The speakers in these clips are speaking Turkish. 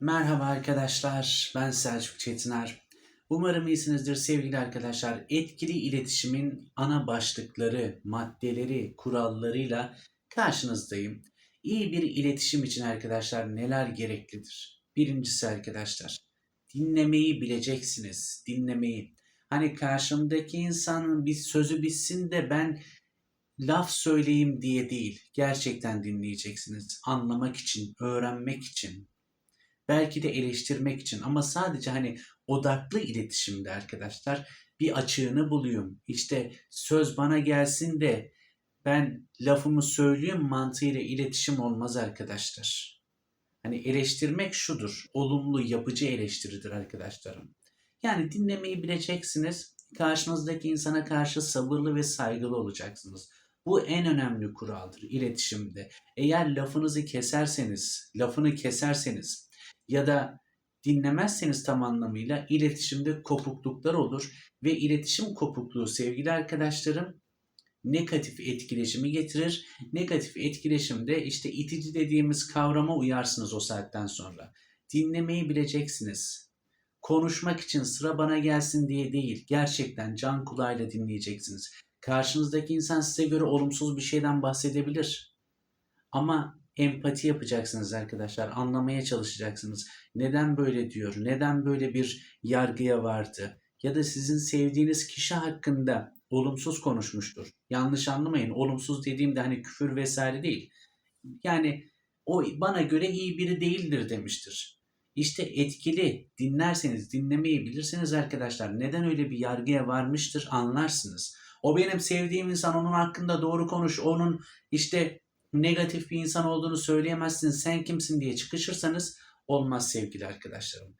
Merhaba arkadaşlar, ben Selçuk Çetiner. Umarım iyisinizdir sevgili arkadaşlar. Etkili iletişimin ana başlıkları, maddeleri, kurallarıyla karşınızdayım. İyi bir iletişim için arkadaşlar neler gereklidir? Birincisi arkadaşlar, dinlemeyi bileceksiniz, dinlemeyi. Hani karşımdaki insanın bir sözü bitsin de ben laf söyleyeyim diye değil, gerçekten dinleyeceksiniz. Anlamak için, öğrenmek için, belki de eleştirmek için ama sadece hani odaklı iletişimde arkadaşlar bir açığını bulayım. İşte söz bana gelsin de ben lafımı söyleyeyim mantığıyla iletişim olmaz arkadaşlar. Hani eleştirmek şudur. Olumlu, yapıcı eleştiridir arkadaşlarım. Yani dinlemeyi bileceksiniz. Karşınızdaki insana karşı sabırlı ve saygılı olacaksınız. Bu en önemli kuraldır iletişimde. Eğer lafınızı keserseniz, lafını keserseniz ya da dinlemezseniz tam anlamıyla iletişimde kopukluklar olur ve iletişim kopukluğu sevgili arkadaşlarım negatif etkileşimi getirir. Negatif etkileşimde işte itici dediğimiz kavrama uyarsınız o saatten sonra. Dinlemeyi bileceksiniz. Konuşmak için sıra bana gelsin diye değil, gerçekten can kulağıyla dinleyeceksiniz. Karşınızdaki insan size göre olumsuz bir şeyden bahsedebilir. Ama empati yapacaksınız arkadaşlar. Anlamaya çalışacaksınız. Neden böyle diyor? Neden böyle bir yargıya vardı? Ya da sizin sevdiğiniz kişi hakkında olumsuz konuşmuştur. Yanlış anlamayın. Olumsuz dediğimde hani küfür vesaire değil. Yani o bana göre iyi biri değildir demiştir. İşte etkili dinlerseniz, dinlemeyi bilirseniz arkadaşlar neden öyle bir yargıya varmıştır anlarsınız. O benim sevdiğim insan onun hakkında doğru konuş, onun işte negatif bir insan olduğunu söyleyemezsin, sen kimsin diye çıkışırsanız olmaz sevgili arkadaşlarım.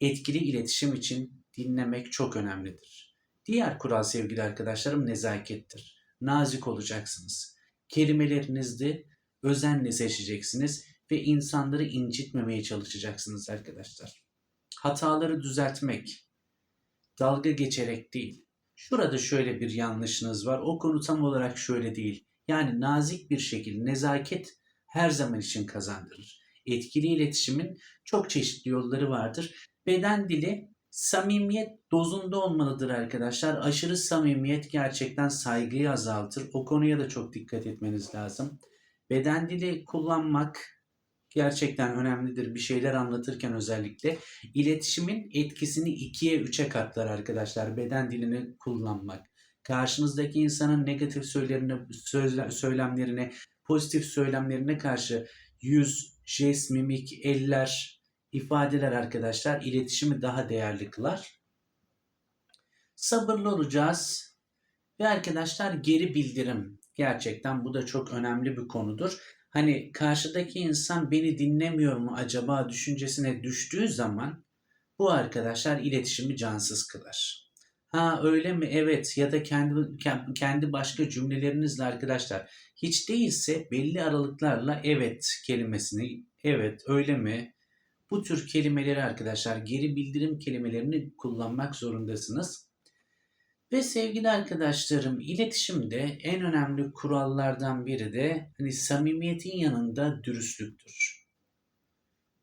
Etkili iletişim için dinlemek çok önemlidir. Diğer kural sevgili arkadaşlarım nezakettir. Nazik olacaksınız. Kelimelerinizi özenle seçeceksiniz ve insanları incitmemeye çalışacaksınız arkadaşlar. Hataları düzeltmek, dalga geçerek değil. Şurada şöyle bir yanlışınız var. O konu tam olarak şöyle değil. Yani nazik bir şekilde nezaket her zaman için kazandırır. Etkili iletişimin çok çeşitli yolları vardır. Beden dili samimiyet dozunda olmalıdır arkadaşlar. Aşırı samimiyet gerçekten saygıyı azaltır. O konuya da çok dikkat etmeniz lazım. Beden dili kullanmak gerçekten önemlidir. Bir şeyler anlatırken özellikle iletişimin etkisini ikiye üçe katlar arkadaşlar. Beden dilini kullanmak karşınızdaki insanın negatif söylemlerine, sözle, söylemlerine, pozitif söylemlerine karşı yüz, jest, mimik, eller, ifadeler arkadaşlar iletişimi daha değerli kılar. Sabırlı olacağız. Ve arkadaşlar geri bildirim. Gerçekten bu da çok önemli bir konudur. Hani karşıdaki insan beni dinlemiyor mu acaba düşüncesine düştüğü zaman bu arkadaşlar iletişimi cansız kılar. Ha öyle mi? Evet ya da kendi kendi başka cümlelerinizle arkadaşlar hiç değilse belli aralıklarla evet kelimesini evet öyle mi? Bu tür kelimeleri arkadaşlar geri bildirim kelimelerini kullanmak zorundasınız. Ve sevgili arkadaşlarım iletişimde en önemli kurallardan biri de hani samimiyetin yanında dürüstlüktür.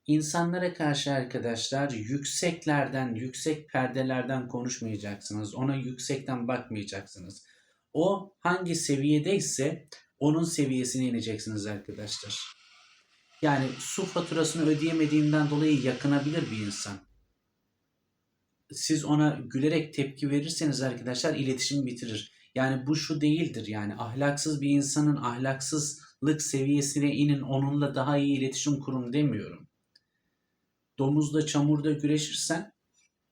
İnsanlara karşı arkadaşlar yükseklerden, yüksek perdelerden konuşmayacaksınız. Ona yüksekten bakmayacaksınız. O hangi seviyedeyse onun seviyesine ineceksiniz arkadaşlar. Yani su faturasını ödeyemediğinden dolayı yakınabilir bir insan. Siz ona gülerek tepki verirseniz arkadaşlar iletişim bitirir. Yani bu şu değildir yani ahlaksız bir insanın ahlaksızlık seviyesine inin onunla daha iyi iletişim kurun demiyorum domuzla çamurda güreşirsen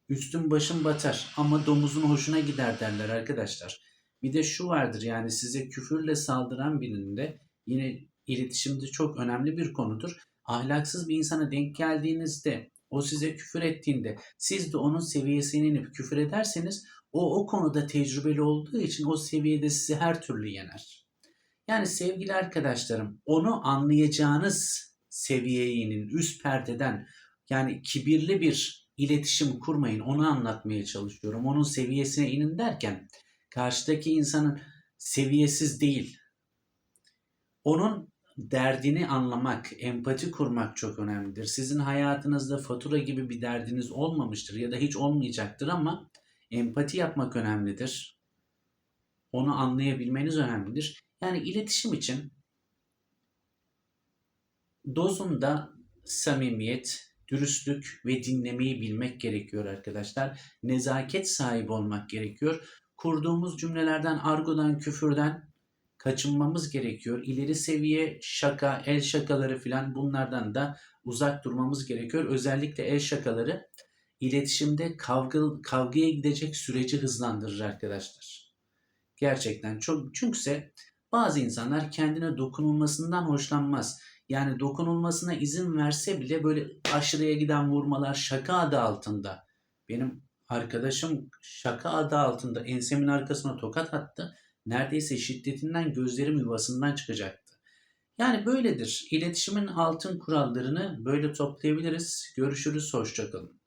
üstün başın batar ama domuzun hoşuna gider derler arkadaşlar. Bir de şu vardır yani size küfürle saldıran birinde yine iletişimde çok önemli bir konudur. Ahlaksız bir insana denk geldiğinizde o size küfür ettiğinde siz de onun seviyesine inip küfür ederseniz o o konuda tecrübeli olduğu için o seviyede sizi her türlü yener. Yani sevgili arkadaşlarım onu anlayacağınız seviyeye üst perdeden yani kibirli bir iletişim kurmayın. Onu anlatmaya çalışıyorum. Onun seviyesine inin derken karşıdaki insanın seviyesiz değil. Onun derdini anlamak, empati kurmak çok önemlidir. Sizin hayatınızda fatura gibi bir derdiniz olmamıştır ya da hiç olmayacaktır ama empati yapmak önemlidir. Onu anlayabilmeniz önemlidir. Yani iletişim için dozunda samimiyet, dürüstlük ve dinlemeyi bilmek gerekiyor arkadaşlar. Nezaket sahibi olmak gerekiyor. Kurduğumuz cümlelerden, argodan, küfürden kaçınmamız gerekiyor. İleri seviye şaka, el şakaları filan bunlardan da uzak durmamız gerekiyor. Özellikle el şakaları iletişimde kavga, kavgaya gidecek süreci hızlandırır arkadaşlar. Gerçekten çok çünkü bazı insanlar kendine dokunulmasından hoşlanmaz. Yani dokunulmasına izin verse bile böyle aşırıya giden vurmalar şaka adı altında. Benim arkadaşım şaka adı altında ensemin arkasına tokat attı. Neredeyse şiddetinden gözlerim yuvasından çıkacaktı. Yani böyledir. İletişimin altın kurallarını böyle toplayabiliriz. Görüşürüz. Hoşçakalın.